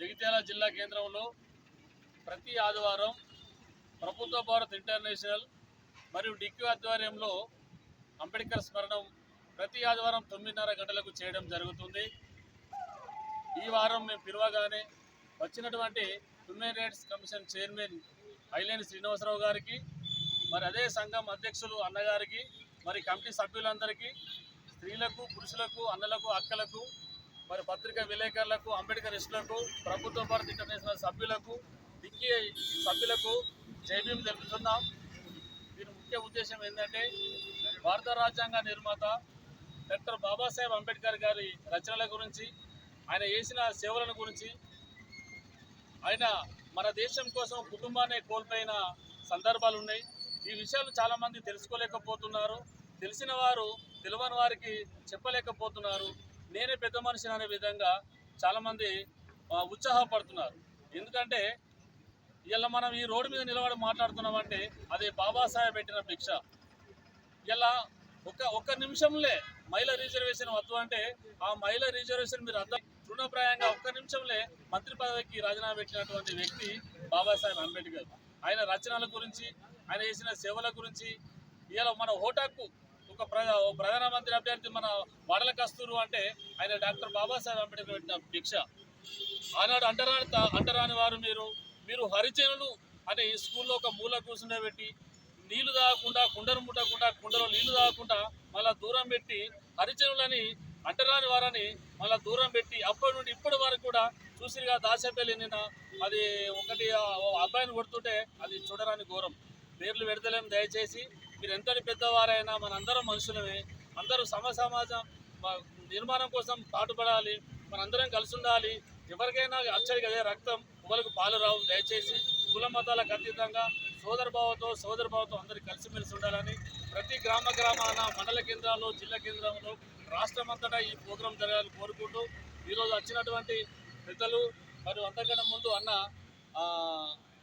జగిత్యాల జిల్లా కేంద్రంలో ప్రతి ఆదివారం ప్రభుత్వ భారత్ ఇంటర్నేషనల్ మరియు డిక్యూ ఆధ్వర్యంలో అంబేద్కర్ స్మరణం ప్రతి ఆదివారం తొమ్మిదిన్నర గంటలకు చేయడం జరుగుతుంది. ఈ వారం మేము పిలవగానే వచ్చినటువంటి human rights commission chairman Aileni Srinivasa Rao గారికి మరి అదే సంఘం అధ్యక్షులు అన్నగారికి మరి కమిటీ సభ్యులందరికీ స్త్రీలకు పురుషులకు అన్నలకు అక్కలకు మరి పత్రికా విలేకరులకు అంబేద్కరిస్టులకు ప్రభుత్వ భారత్ ఇంటర్నేషనల్ సభ్యులకు డిక్కీ సభ్యులకు జైభీం తెలుపుతున్నాం. దీని ముఖ్య ఉద్దేశం ఏంటంటే భారత రాజ్యాంగ నిర్మాత డాక్టర్ బాబాసాహెబ్ అంబేద్కర్ గారి రచనల గురించి ఆయన చేసిన సేవలను గురించి ఆయన మన దేశం కోసం కుటుంబాన్ని కోల్పోయిన సందర్భాలు ఉన్నాయి. ఈ విషయాలు చాలామంది తెలుసుకోలేకపోతున్నారు. తెలిసిన వారు తెలియని వారికి చెప్పలేకపోతున్నారు. నేనే పెద్ద మనిషిని అనే విధంగా చాలామంది ఉత్సాహపడుతున్నారు. ఎందుకంటే ఇలా మనం ఈ రోడ్డు మీద నిలబడి మాట్లాడుతున్నామంటే అది బాబాసాహెబ్ పెట్టిన భిక్ష. ఇలా ఒక ఒక్క నిమిషంలే మహిళ రిజర్వేషన్ వద్దు అంటే ఆ మహిళ రిజర్వేషన్ మీరు అర్థం తృణప్రాయంగా ఒక్క నిమిషంలే మంత్రి పదవికి రాజీనామా పెట్టినటువంటి వ్యక్తి బాబాసాహెబ్ అంబేద్కర్. ఆయన రచనల గురించి ఆయన చేసిన సేవల గురించి. ఇలా మన హోటాకు ఒక ప్రధానమంత్రి అభ్యర్థి మన వాడల కస్తూరు అంటే ఆయన డాక్టర్ బాబాసాహెబ్ అంబేద్కర్ పెట్టిన భిక్ష. ఆనాడు అంటరాని అంటరాని వారు మీరు. మీరు హరిజనులు అనే ఈ స్కూల్లో ఒక మూల కూర్చుండబెట్టి నీళ్ళు తాగకుండా కుండను ముట్టకుండా కుండలో నీళ్ళు తాగకుండా మళ్ళీ దూరం పెట్టి హరిజనులని అంటరాని వారని మళ్ళీ దూరం పెట్టి అప్పటి నుండి ఇప్పటి వరకు కూడా చూసిరుగా దాసేపల్లి నిన్న అది ఒకటి అబ్బాయిని కొడుతుంటే అది చూడరాని ఘోరం. పేర్లు పెడతలేము దయచేసి మీరు ఎంతటి పెద్దవారైనా మనందరం మనుషులమే. అందరూ సమ సమాజం నిర్మాణం కోసం పాటుపడాలి. మనందరం కలిసి ఉండాలి. ఎవరికైనా అచ్చడికి అదే రక్తం ఎవరికి పాలు రావు. దయచేసి కుల మతాలకు అతీతంగా సోదరభావంతో సోదరభావంతో అందరూ కలిసిమెలిసి ఉండాలని ప్రతి గ్రామ గ్రామాన మండల కేంద్రాల్లో జిల్లా కేంద్రంలో రాష్ట్రం అంతటా ఈ ప్రోగ్రాం జరగాలని కోరుకుంటూ ఈరోజు వచ్చినటువంటి పెద్దలు మరియు అంతకన్నా ముందు అన్న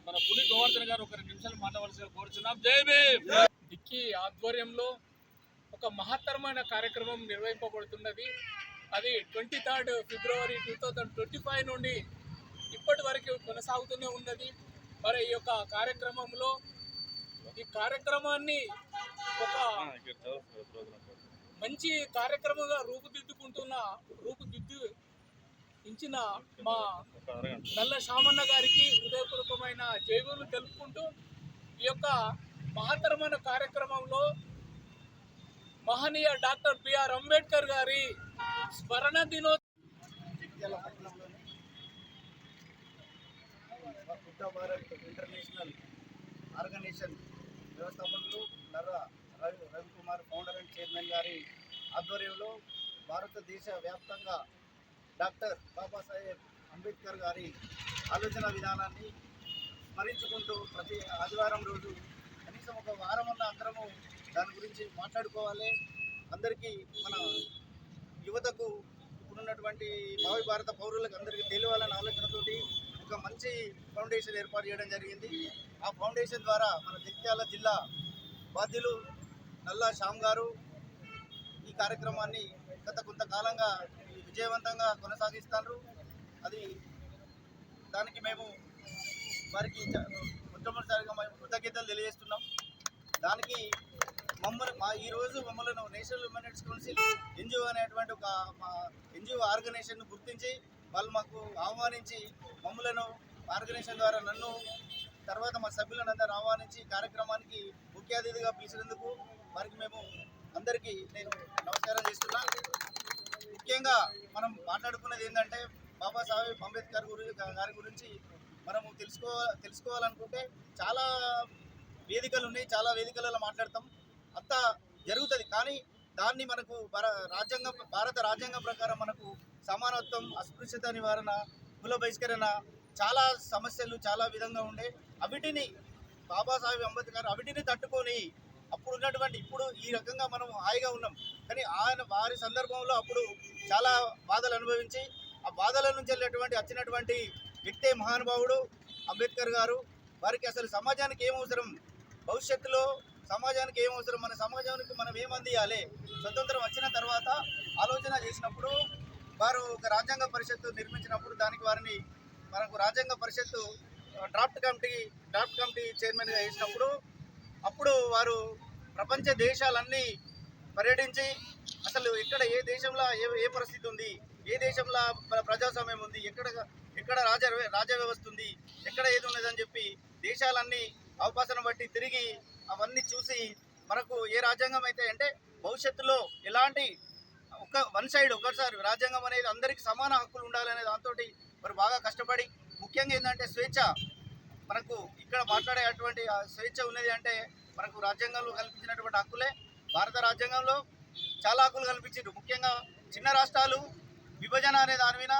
మన పులి గోవర్ధన్ గారు ఒక రెండు నిమిషాలు మాట్లాడవలసిగా కోరుచున్నాం. జై భీమ్! డిక్కీ ఆధ్వర్యంలో ఒక మహత్తరమైన కార్యక్రమం నిర్వహింపబడుతున్నది. అది twenty third February two thousand twenty five నుండి ఇప్పటి వరకు కొనసాగుతూనే ఉన్నది. మరి ఈ యొక్క కార్యక్రమంలో ఈ కార్యక్రమాన్ని ఒక మంచి కార్యక్రమంగా రూపుదిద్దుకుంటున్న రూపుదిద్దు ఇచ్చిన మా నల్ల శామన్న గారికి హృదయపూర్వకమైన జైవులు తెలుపుకుంటూ ఈ యొక్క మహత్తరమైన కార్యక్రమంలో మహనీయ డాక్టర్ బిఆర్ అంబేద్కర్ గారి స్మరణ దినో భారత్ ఇంటర్నేషనల్ ఆర్గనైజేషన్ వ్యవస్థాపకులు Narra Ravi Ravikumar founder and chairman గారి ఆధ్వర్యంలో భారతదేశ వ్యాప్తంగా డాక్టర్ బాబాసాహెబ్ అంబేద్కర్ గారి ఆలోచన విధానాన్ని స్మరించుకుంటూ ప్రతి ఆదివారం రోజు కనీసం ఒక వారం ఉన్న అందరము దాని గురించి మాట్లాడుకోవాలి. అందరికీ మన యువతకు ఇప్పుడున్నటువంటి భావి భారత పౌరులకు అందరికీ తెలియాలనే ఆలోచనతోటి ఒక మంచి ఫౌండేషన్ ఏర్పాటు చేయడం జరిగింది. ఆ ఫౌండేషన్ ద్వారా మన జగిత్యాల జిల్లా బాధ్యులు నల్లా శ్యామ్ గారు ఈ కార్యక్రమాన్ని గత కొంతకాలంగా విజయవంతంగా కొనసాగిస్తారు. అది దానికి మేము వారికి మొట్టమొదటిసారిగా మేము కృతజ్ఞతలు తెలియజేస్తున్నాం. దానికి మమ్మల్ని మా ఈరోజు మమ్మల్ని national human rights council NGO అనేటువంటి ఒక మా ఎన్జిఓ ఆర్గనైజేషన్ను గుర్తించి వాళ్ళు మాకు ఆహ్వానించి మమ్మలను ఆర్గనైజేషన్ ద్వారా నన్ను తర్వాత మా సభ్యులను అందరూ ఆహ్వానించి కార్యక్రమానికి ముఖ్య అతిథిగా పిలిచినందుకు వారికి మేము అందరికీ నేను నమస్కారం చేస్తున్నాను ముఖ్యంగా మనం మాట్లాడుకున్నది ఏంటంటే బాబాసాహెబ్ అంబేద్కర్ గురించి గారి గురించి మనము తెలుసుకో తెలుసుకోవాలనుకుంటే చాలా వేదికలు ఉన్నాయి చాలా వేదికలలో మాట్లాడతాం. అంతా జరుగుతుంది. కానీ దాన్ని మనకు భార- రాజ్యాంగం భారత రాజ్యాంగం ప్రకారం మనకు సమానత్వం అస్పృశ్యత నివారణ కుల బహిష్కరణ చాలా సమస్యలు చాలా విధంగా ఉండే. అవిటిని బాబాసాహెబ్ అంబేద్కర్ అవిటిని తట్టుకొని అప్పుడు ఉన్నటువంటి ఇప్పుడు ఈ రకంగా మనం హాయిగా ఉన్నాం. కానీ ఆయన వారి సందర్భంలో అప్పుడు చాలా బాధలు అనుభవించి ఆ బాధల నుంచి వెళ్ళేటువంటి వచ్చినటువంటి వ్యక్తే మహానుభావుడు అంబేద్కర్ గారు. వారికి అసలు సమాజానికి ఏం అవసరం? భవిష్యత్తులో సమాజానికి ఏం అవసరం? మన సమాజానికి మనం ఏమందియాలి స్వతంత్రం వచ్చిన తర్వాత ఆలోచన చేసినప్పుడు వారు ఒక రాజ్యాంగ పరిషత్తు నిర్మించినప్పుడు దానికి వారిని మనకు రాజ్యాంగ పరిషత్తు డ్రాఫ్ట్ కమిటీ డ్రాఫ్ట్ కమిటీ చైర్మన్గా వేసినప్పుడు అప్పుడు వారు ప్రపంచ దేశాలన్నీ పర్యటించి అసలు ఎక్కడ ఏ దేశంలో ఏ ఏ పరిస్థితి ఉంది ఏ దేశంలో ప్ర- ప్రజాస్వామ్యం ఉంది ఎక్కడ ఎక్కడ రాజ రాజ వ్యవస్థ ఉంది ఎక్కడ ఏది ఉన్నదని చెప్పి దేశాలన్నీ అవకాశం బట్టి తిరిగి అవన్నీ చూసి మనకు ఏ రాజ్యాంగం అయితే అంటే భవిష్యత్తులో ఎలాంటి ఒక వన్ సైడ్ ఒకసారి రాజ్యాంగం అనేది అందరికీ సమాన హక్కులు ఉండాలనే దాంతో మరి బాగా కష్టపడి ముఖ్యంగా ఏంటంటే స్వేచ్ఛ మనకు ఇక్కడ మాట్లాడేటువంటి స్వేచ్ఛ ఉన్నది అంటే మనకు రాజ్యాంగంలో కల్పించినటువంటి హక్కులే. భారత రాజ్యాంగంలో చాలా హక్కులు కల్పించారు ముఖ్యంగా చిన్న రాష్ట్రాలు విభజన అనే దాని మీద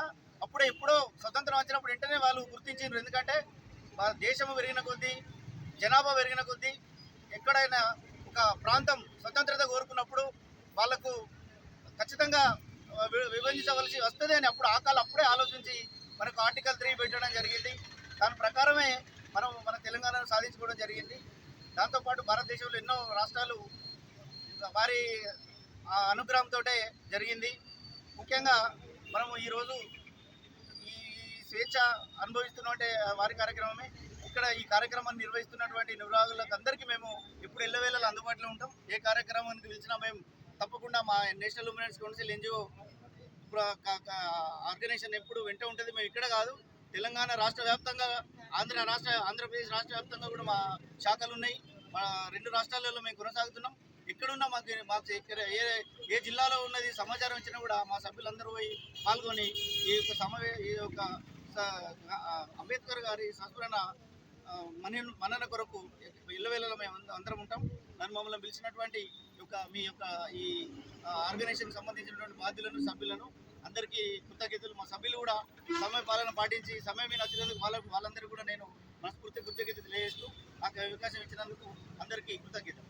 అప్పుడే ఎప్పుడో స్వతంత్రం వచ్చినప్పుడు వెంటనే వాళ్ళు గుర్తించారు ఎందుకంటే మన దేశము పెరిగిన కొద్దీ జనాభా పెరిగిన కొద్దీ ఎక్కడైనా ఒక ప్రాంతం స్వతంత్రత కోరుకున్నప్పుడు వాళ్ళకు ఖచ్చితంగా విభజించవలసి వస్తుంది అని అప్పుడు ఆ కాలం అప్పుడే ఆలోచించి మనకు ఆర్టికల్ త్రీ పెట్టడం జరిగింది. దాని ప్రకారమే మనం మన తెలంగాణను సాధించుకోవడం జరిగింది. దాంతోపాటు భారతదేశంలో ఎన్నో రాష్ట్రాలు వారి ఆ అనుగ్రహంతో జరిగింది. ముఖ్యంగా మనము ఈరోజు ఈ స్వేచ్ఛ అనుభవిస్తున్నటువంటి వారి కార్యక్రమమే. ఇక్కడ ఈ కార్యక్రమాన్ని నిర్వహిస్తున్నటువంటి నిర్వాహకులకు అందరికీ మేము ఇప్పుడు ఎల్లవేళలా అందుబాటులో ఉంటాం. ఏ కార్యక్రమానికి పిలిచినా మేము తప్పకుండా మా national women's council NGO organization ఎప్పుడు వెంట ఉంటుంది. మేము ఇక్కడ కాదు తెలంగాణ రాష్ట్ర వ్యాప్తంగా ఆంధ్ర రాష్ట్ర ఆంధ్రప్రదేశ్ రాష్ట్ర వ్యాప్తంగా కూడా మా శాఖలు ఉన్నాయి. మా రెండు రాష్ట్రాలలో మేము కొనసాగుతున్నాం. ఎక్కడున్నా మాకు మాకు ఇక్కడ ఏ ఏ జిల్లాలో ఉన్నది సమాచారం ఇచ్చినా కూడా మా సభ్యులందరూ పోయి పాల్గొని ఈ యొక్క సమవే ఈ యొక్క స- అంబేద్కర్ గారి సంస్మరణ మన మనన కొరకు ఇళ్ళవేళలో మేము అందరం ఉంటాం. నన్ను మమ్మల్ని పిలిచినటువంటి యొక్క మీ యొక్క ఈ ఆర్గనైజేషన్కి సంబంధించినటువంటి బాధ్యులను సభ్యులను అందరికీ కృతజ్ఞతలు. మా సభ్యులు కూడా సమయ పాలన పాటించి సమయం మీద వచ్చినందుకు వాళ్ళకు వాళ్ళందరూ కూడా నేను మనస్ఫూర్తి కృతజ్ఞతలు తెలియజేస్తూ నాకు అవకాశం ఇచ్చినందుకు అందరికీ కృతజ్ఞతలు.